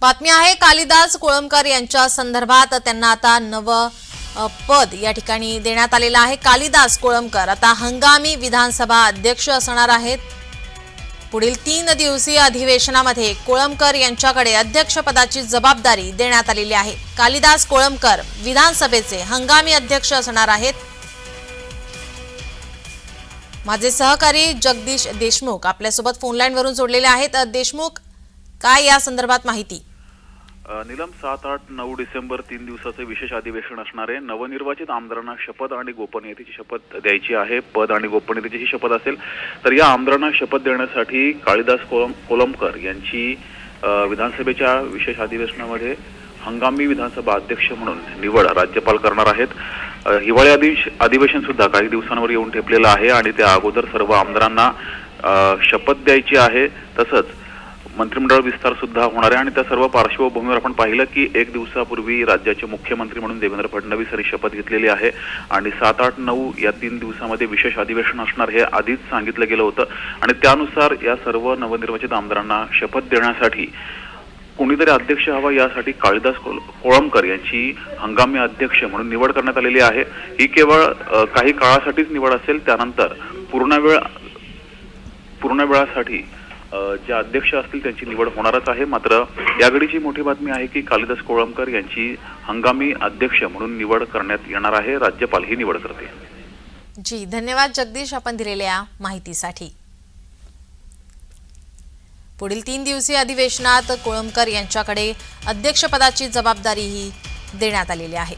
बातमी आहे कालिदास कोळंबकर यांच्या संदर्भात त्यांना आता नवं पद या ठिकाणी देण्यात आलेलं आहे. कालिदास कोळंबकर आता हंगामी विधानसभा अध्यक्ष असणार आहेत. पुढील तीन दिवसीय अधिवेशनामध्ये कोळंबकर यांच्याकडे अध्यक्षपदाची जबाबदारी देण्यात आलेली आहे. कालिदास कोळंबकर विधानसभेचे हंगामी अध्यक्ष असणार आहेत. माझे सहकारी जगदीश देशमुख आपल्यासोबत फोनलाईनवरून जोडलेले आहेत. देशमुख काय या संदर्भात माहिती? नीलम सात आठ नऊ डिसेंबर तीन दिवसाचे विशेष अधिवेशन असणार आहे. नवनिर्वाचित आमदारांना शपथ आणि गोपनीयतेची शपथ द्यायची आहे. पद आणि गोपनीयतेची ही शपथ असेल तर या आमदारांना शपथ देण्यासाठी काळीदास कोलम कोलमकर यांची विधानसभेच्या विशेष अधिवेशनामध्ये हंगामी विधानसभा अध्यक्ष म्हणून निवड राज्यपाल करणार आहेत. हिवाळी अधिवेश अधिवेशन सुद्धा काही दिवसांवर येऊन ठेपलेलं आहे आणि त्या अगोदर सर्व आमदारांना शपथ द्यायची आहे. तसंच मंत्रिमंडळ विस्तार सुद्धा होणार आहे आणि त्या सर्व पार्श्वभूमीवर आपण पाहिलं की एक दिवसापूर्वी राज्याचे मुख्यमंत्री म्हणून देवेंद्र फडणवीस यांनी शपथ घेतलेली आहे आणि सात आठ नऊ या तीन दिवसामध्ये विशेष अधिवेशन असणार हे आधीच सांगितलं गेलं होतं. आणि त्यानुसार या सर्व नवनिर्वाचित आमदारांना शपथ देण्यासाठी कोणीतरी अध्यक्ष हवा यासाठी काळीदास कोळंबकर यांची हंगामी अध्यक्ष म्हणून निवड करण्यात आलेली आहे. ही केवळ काही काळासाठीच निवड असेल त्यानंतर पूर्ण वेळ पूर्ण वेळासाठी जे अध्यक्ष असतील त्यांची निवड होणारच आहे. मात्र या घडीची मोठी बातमी आहे की कालिदास कोळंबकर यांची हंगामी अध्यक्ष म्हणून निवड करण्यात येणार आहे. राज्यपाल ही निवड करते. जी धन्यवाद जगदीश. आपण दिलेल्या माहितीसाठी. पुढील तीन दिवसीय अधिवेशनात कोळंबकर यांच्याकडे अध्यक्षपदाची जबाबदारीही देण्यात आलेली आहे.